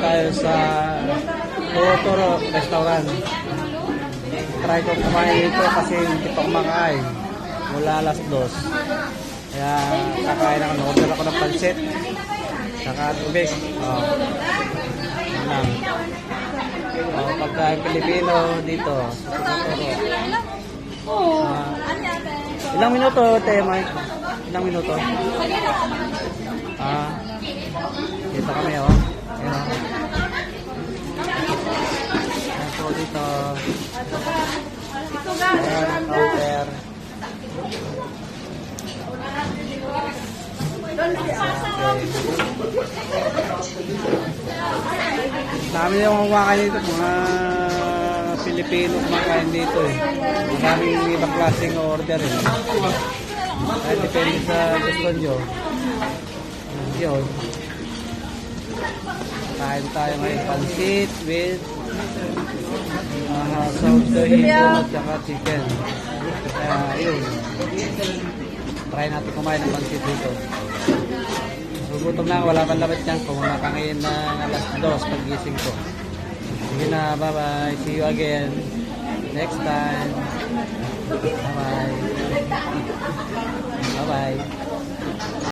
tayo sa Totoro Restaurant. Try ko kumain dito kasi hindi pa kumakain. Mula alas dos. Kaya kakain ako. Order ako ng pansit. Saka tubig. Oh. Yan lang. Oh, pagkain Pilipino dito sa Totoro. Ah, ilang minuto, te, Mike? Ilang minuto? Ah, dito kami, oh. Ayan, oh. Ayan, counter. Dami yung kumakain dito, mga Pilipino kumakain dito eh. Maraming ibang klaseng order eh. Kaya depende sa gusto nyo. Yun. Kain tayo ngayon pansit with uh, soft hipon at saka chicken. Kaya yun. Try natin kumain ng pansit dito. Gugutom na ako, wala pang labit yan. Kung nakangayin ng alas 2 pagising ko. Sige na, bye-bye. See you again next time. Bye-bye. Bye-bye.